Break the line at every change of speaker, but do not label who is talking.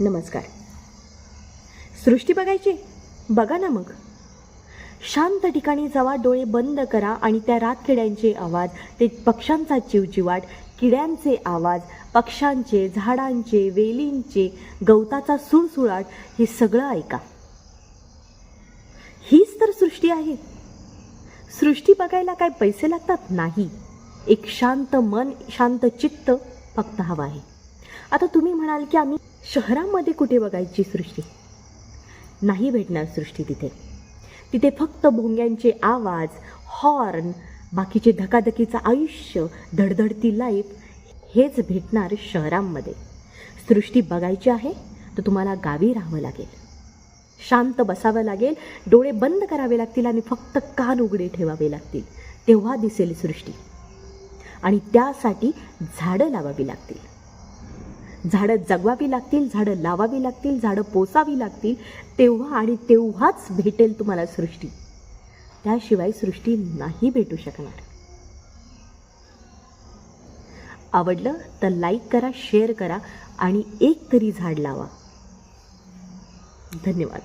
नमस्कार. सृष्टी बघायची? बघा ना मग. शांत ठिकाणी जावा डोळे बंद करा आणि त्या रातकिड्यांचे आवाज ते पक्ष्यांचा चिवचिवाट किड्यांचे आवाज पक्ष्यांचे झाडांचे वेलींचे गवताचा सुळसुळाट हे सगळं ऐका. हीच तर सृष्टी आहे. सृष्टी बघायला काय पैसे लागतात? नाही. एक शांत मन शांत चित्त फक्त हवं आहे. आता तुम्ही म्हणाल की आम्ही शहरामध्ये कुठे बघायची सृष्टी? नाही भेटणार सृष्टी तिथे. तिथे फक्त भोंग्यांचे आवाज हॉर्न बाकीचे धकाधकीचं आयुष्य धडधडती लाईफ हेच भेटणार शहरांमध्ये. सृष्टी बघायची आहे तर तुम्हाला गावी राहावं लागेल. शांत बसावं लागेल डोळे बंद करावे लागतील आणि फक्त कान उघडे ठेवावे लागतील. तेव्हा दिसेल सृष्टी. आणि त्यासाठी झाडं लावावी लागतील. झाडं जगवावी लागतील झाडं लावावी लागतील झाडं पोसावी लागतील तेव्हा आणि तेव्हाच भेटेल तुम्हाला सृष्टी. त्याशिवाय सृष्टी नाही भेटू शकणार. आवडलं तर लाईक करा शेअर करा आणि एक तरी झाड लावा. धन्यवाद.